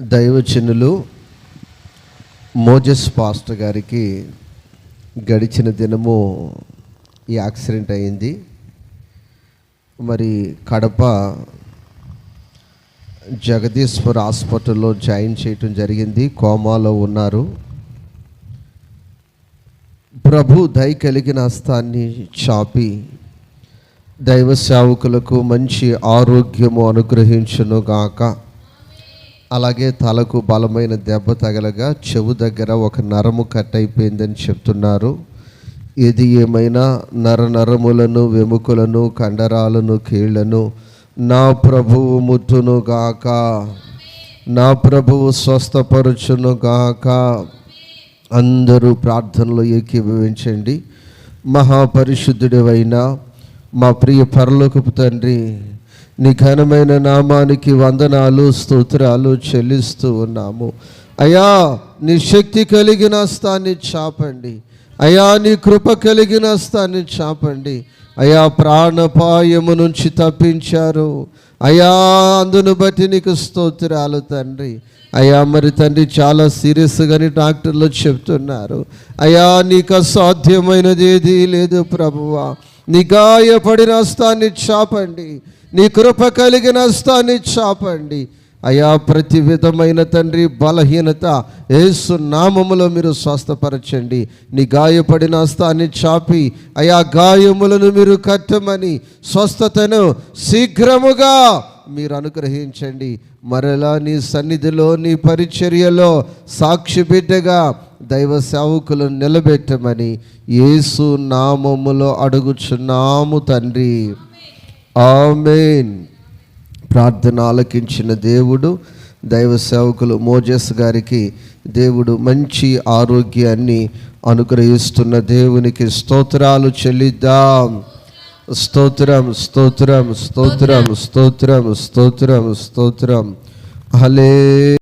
దైవచనులు Moses pastor గారికి గడిచిన దినము ఈ యాక్సిడెంట్ అయింది. మరి కడప జగదీశ్వర్ హాస్పిటల్లో జాయిన్ చేయటం జరిగింది. కోమాలో ఉన్నారు. ప్రభు దయ కలిగిన హస్తాన్ని చాపి దైవ సేవకులకు మంచి ఆరోగ్యము అనుగ్రహించును గాక అలాగే తలకు బలమైన దెబ్బ తగలగా చెవు దగ్గర ఒక నరము కట్ అయిపోయిందని చెప్తున్నారు. ఏది ఏమైనా నర నరములను వెముకలను కండరాలను కీళ్ళను? నా ప్రభువు ముట్టును గాక. నా ప్రభువు స్వస్థపరచును గాక. అందరూ ప్రార్థనలో ఏకీభవించండి. మహాపరిశుద్ధుడివైన మా ప్రియ పరలోకపు తండ్రి నీ ఘనమైన నామానికి వందనాలు స్తోత్రాలు చెల్లిస్తూ ఉన్నాము. అయా నీ శక్తి కలిగిన స్థాన్ని చాపండి. అయా నీ కృప కలిగిన స్థాన్ని చాపండి. అయా ప్రాణపాయము నుంచి తప్పించారు. అయా అందును బట్టి నీకు స్తోత్రాలు తండ్రి. అయా మరి తండ్రి చాలా సీరియస్గాని డాక్టర్లు చెప్తున్నారు. అయా నీకు అసాధ్యమైనది ఏదీ లేదు ప్రభువా. నీ గాయపడిన హస్తాన్ని చాపండి. నీ కృప కలిగిన హస్తాన్ని చాపండి. అయా ప్రతి విధమైన తండ్రి బలహీనత ఏసు నామములో మీరు స్వస్థపరచండి. నీ గాయపడిన హస్తాన్ని చాపి అయా గాయములను మీరు కట్టమని స్వస్థతను శీఘ్రముగా మీరు అనుగ్రహించండి. మరలా నీ సన్నిధిలో నీ పరిచర్యలో సాక్షి బిడ్డగా దైవ సేవకులను నిలబెట్టమని యేసు నామములో అడుగుచున్నాము తండ్రి. ఆమెన్. ప్రార్థన ఆలకించిన దేవుడు దైవ సేవకులు మోజస్ గారికి దేవుడు మంచి ఆరోగ్యాన్ని అనుగ్రహిస్తున్న దేవునికి స్తోత్రాలు చెల్లిద్దాం. స్తోత్రం స్తోత్రం స్తోత్రం స్తోత్రం స్తోత్రం స్తోత్రం. హలే